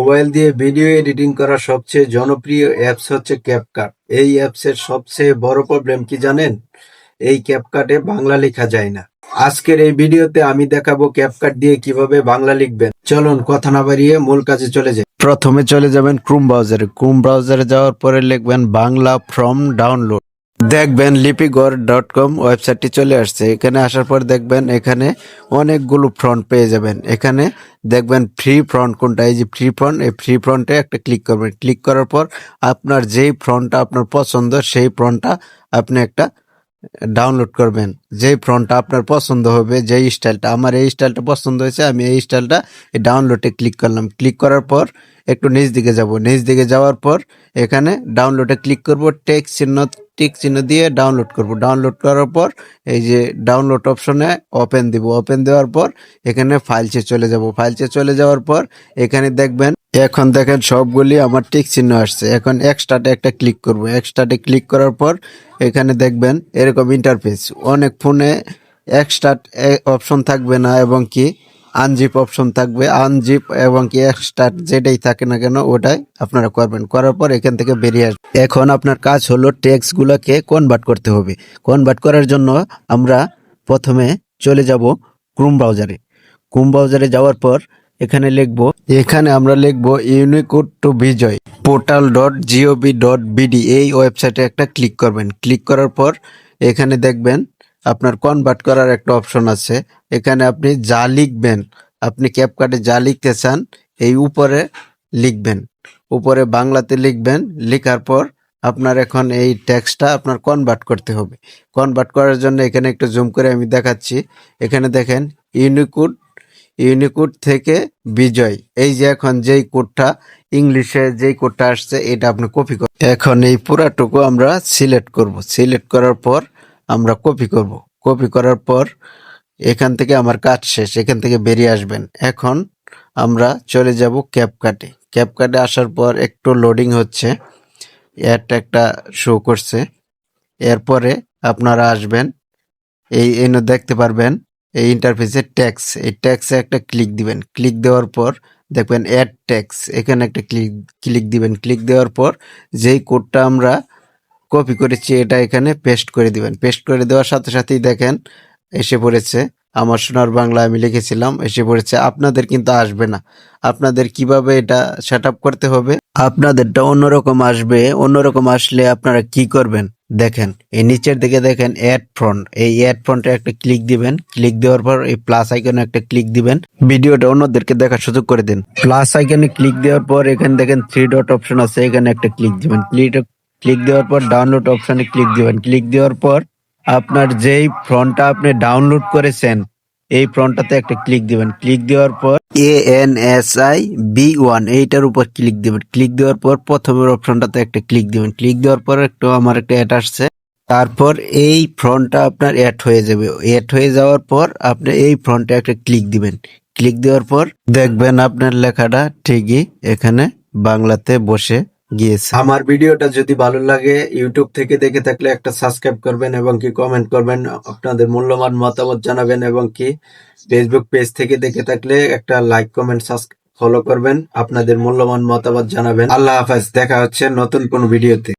Mobile দিয়ে video editing করা সবচেয়ে জনপ্রিয় অ্যাপস হচ্ছে ক্যাপকাট এই অ্যাপসের সবচেয়ে বড় প্রবলেম কি জানেন? এই ক্যাপকাটে বাংলা লেখা যায় না। আজকের এই ভিডিওতে আমি দেখাবো ক্যাপকাট দিয়ে কীভাবে বাংলা লিখবেন। চলুন কথা না বাড়িয়ে মূল কাজে চলে যাই। প্রথমে চলে যাবেন ক্রোম ব্রাউজারে ক্রোম ব্রাউজারে যাওয়ার পরে লিখবেন বাংলা ফ্রম ডাউনলোড দেখবেন লিপিগড় ডট কম ওয়েবসাইটটি চলে আসছে। এখানে আসার পর দেখবেন এখানে অনেকগুলো ফ্রন্ট পেয়ে যাবেন। এখানে দেখবেন ফ্রি ফ্রন্ট কোনটা? এই যে ফ্রি ফ্রন্ট এই ফ্রি ফ্রন্টে একটা ক্লিক করবেন। ক্লিক করার পর আপনার যেই ফ্রন্টটা আপনার পছন্দ, সেই ফ্রন্টটা আপনি একটা ডাউনলোড করবেন। যেই ফ্রন্টটা আপনার পছন্দ হবে যেই স্টাইলটা, আমার এই স্টাইলটা পছন্দ হয়েছে, আমি এই স্টাইলটা এই ডাউনলোডে ক্লিক করলাম। ক্লিক করার পর একটু নিচ দিকে যাব। নিচ দিকে যাওয়ার পর এখানে ডাউনলোডে ক্লিক করব টেক চিহ্ন টিক চিহ্ন দিয়ে ডাউনলোড করব। ডাউনলোড করার পর এই যে ডাউনলোড অপশনে ওপেন দিব। ওপেন দেওয়ার পর এখানে ফাইলসে চলে যাব। ফাইলসে চলে যাওয়ার পর এখানে দেখবেন, এখন দেখেন সবগুলি আমার টিক চিহ্ন আসছে। এখন এক্সট্রাটে একটা ক্লিক করব। এক্সট্রাটে ক্লিক করার পর এখানে দেখবেন এরকম ইন্টারফেস অনেক ফোনে এক্সট্রা অপশন থাকবে না এবং কি আনজিপ অপশন থাকবে। আনজিপ এবং কি এক্সট্রাট যেটাই থাকে না কেন ওটাই আপনারা করবেন। করার পর এখান থেকে বেরিয়ে আসবে এখন আপনার কাজ হলো টেক্সট গুলোকে কনভার্ট করতে হবে। কনভার্ট করার জন্য আমরা প্রথমে চলে যাব ক্রোম ব্রাউজারে ক্রোম ব্রাউজারে যাওয়ার পর এখানে লিখব, এখানে আমরা লিখব Unicode to Bijoy portal dot GOV dot BD এই ওয়েবসাইটে একটা ক্লিক করবেন। ক্লিক করার পর এখানে দেখবেন আপনার কনভার্ট করার একটা অপশন আছে। এখানে আপনি যা লিখবেন, আপনি ক্যাপকাটে যা লিখতে চান, এই উপরে লিখবেন। উপরে বাংলাতে লিখবেন, লেখার পর আপনার এখন এই ট্যাক্সটা আপনার কনভার্ট করতে হবে। কনভার্ট করার জন্য এখানে একটু জুম করে আমি দেখাচ্ছি। এখানে দেখেন ইউনিকোড ইউনিকোড থেকে বিজয়। এই যে এখন যেই কোডটা ইংলিশে যেই কোডটা আসছে, এটা আপনি কপি করুন এখন এই পুরাটুকু আমরা সিলেক্ট করব। সিলেক্ট করার পর আমরা কপি করব। কপি করার পর এখান থেকে আমার কাজ শেষ, এখান থেকে বেরিয়ে আসবেন। এখন আমরা চলে যাব ক্যাপকাটে ক্যাপকাটে আসার পর একটু লোডিং হচ্ছে অ্যাডটা একটা শো করছে। এরপরে আপনারা আসবেন, এই এনে দেখতে পারবেন, এই ইন্টারফেসে ট্যাক্স এই ট্যাক্সে একটা ক্লিক দিবেন। ক্লিক দেওয়ার পর দেখবেন অ্যাড ট্যাক্স এখানে একটা ক্লিক ক্লিক দিবেন। ক্লিক দেওয়ার পর যেই কোডটা আমরা কপি করেছি, এটা এখানে পেস্ট করে দিবেন। পেস্ট করে দেওয়ার সাথে সাথেই দেখেন, এসে পড়েছে। আমার সোনার বাংলা আমি লিখেছিলাম, এসে পড়েছে। আপনাদের কিন্তু আসবে না। আপনাদের কীভাবে এটা সেট করতে হবে? আপনাদেরটা অন্যরকম আসবে। অন্যরকম আসলে আপনারা কি করবেন? দেখেন, এই নিচের দিকে দেখেন অ্যাড ফ্রন্ট এই অ্যাড ফ্রন্টে একটা ক্লিক দিবেন। ক্লিক দেওয়ার পর এই প্লাস আইকনে একটা ক্লিক দিবেন। ভিডিওটা অন্যদেরকে দেখার সুযোগ করে দিন। প্লাস আইকনে ক্লিক দেওয়ার পর এখানে দেখেন থ্রি ডট অপশন আছে। এখানে একটা ক্লিক দিবেন। ক্লিক ক্লিক দেওয়ার পর ডাউনলোড অপশনে ক্লিক দিবেন। ক্লিক দেওয়ার পর আপনার যেই ফ্রন্টটা আপনি ডাউনলোড করেছেন, এই ফ্রন্টটাতে একটা ক্লিক দিবেন। ক্লিক দেওয়ার পর A N S I B one এইটার উপর ক্লিক দিবেন। ক্লিক দেওয়ার পর প্রথমের অপশনটাতে একটা ক্লিক দিবেন। ক্লিক দেওয়ার পর একটু আমার একটা অ্যাড আসছে। তারপর এই ফ্রন্টটা আপনার অ্যাড হয়ে যাবে। অ্যাড হয়ে যাওয়ার পর আপনি এই ফ্রন্টে একটা ক্লিক দিবেন। ক্লিক দেওয়ার পর দেখবেন আপনার লেখাটা ঠিকই এখানে বাংলাতে বসে গিয়েছে। আমার ভিডিওটা যদি ভালো লাগে, ইউটিউব থেকে দেখে থাকলে একটা সাবস্ক্রাইব করবেন এবং কি কমেন্ট করবেন, আপনাদের মূল্যবান মতামত জানাবেন এবং কি ফেসবুক পেজ থেকে দেখে থাকলে একটা লাইক কমেন্ট ফলো করবেন, আপনাদের মূল্যবান মতামত জানাবেন। আল্লাহ হাফেজ, দেখা হচ্ছে নতুন কোন ভিডিওতে।